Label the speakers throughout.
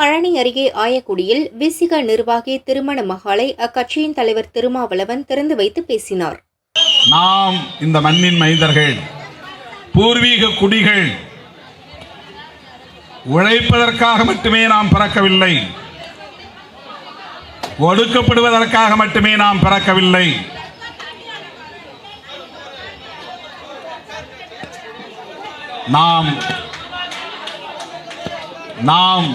Speaker 1: பழனி அருகே ஆயக்குடியில் விசிக நிர்வாகி திருமண மகாலை அக்கட்சியின் தலைவர் திருமாவளவன் திறந்து வைத்து பேசினார்.
Speaker 2: நாம் இந்த மண்ணின் மைந்தர்கள் பூர்வீக குடிகள் உழைப்பதற்காக மட்டுமே நாம் பிறக்கவில்லை. ஒடுக்கப்படுவதற்காக மட்டுமே நாம் பிறக்கவில்லை. நாம் நாம்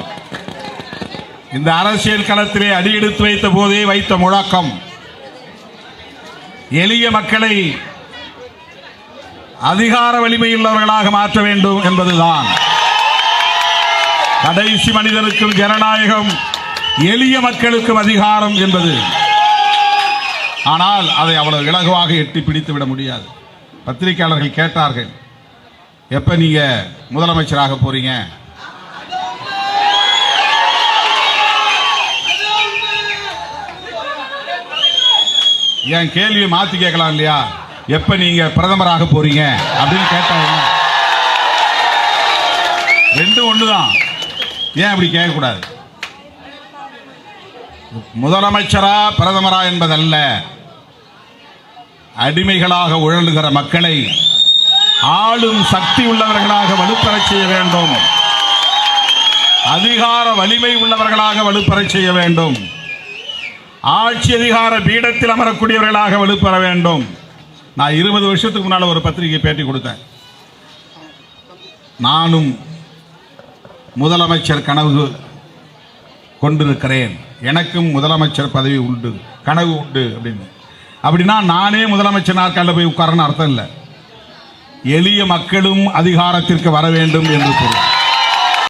Speaker 2: இந்த அரசியல் களத்திலே அடியெடுத்து வைத்த போதே வைத்த முழக்கம். எளிய மக்களை அதிகார வலிமையுள்ளவர்களாக மாற்ற வேண்டும் என்பதுதான். கடைசி மனிதனுக்கும் ஜனநாயகம் எளிய மக்களுக்கும் அதிகாரம் என்பது. ஆனால் அதை அவ்வளவு இலகுவாக எட்டி பிடித்து விட முடியாது. பத்திரிகையாளர்கள் கேட்டார்கள் எப்ப நீங்க முதலமைச்சராக போறீங்க? என் கேள்வியை மாத்தி கேட்கலாம் இல்லையா? எப்ப நீங்க பிரதமராக போறீங்க? அப்படின்னு கேட்டாங்க ரெண்டும் ஒண்ணுதான். ஏன் அப்படி கேட்கக்கூடாது? முதலமைச்சரா பிரதமரா என்பதல்ல. அடிமைகளாக உழலுகிற மக்களை ஆளும் சக்தி உள்ளவர்களாக வலுப்பெறச் செய்ய வேண்டும். அதிகார வலிமை உள்ளவர்களாக வலுப்பெறச் செய்ய வேண்டும். ஆட்சி அதிகார பீடத்தில் அமரக்கூடியவர்களாக வலுப்பெற வேண்டும். நான் இருபது வருஷத்துக்கு முன்னால் ஒரு பத்திரிகை பேட்டி கொடுத்தேன். நானும் முதலமைச்சர் கனவு கொண்டிருக்கிறேன். எனக்கும் முதலமைச்சர் பதவி உண்டு கனவு உண்டு அப்படின்னு. அப்படின்னா நானே முதலமைச்சர் நாற்காலில் போய் உட்காரன்னு அர்த்தம் இல்லை. எளிய மக்களும் அதிகாரத்திற்கு வர வேண்டும் என்று சொல்லுவேன்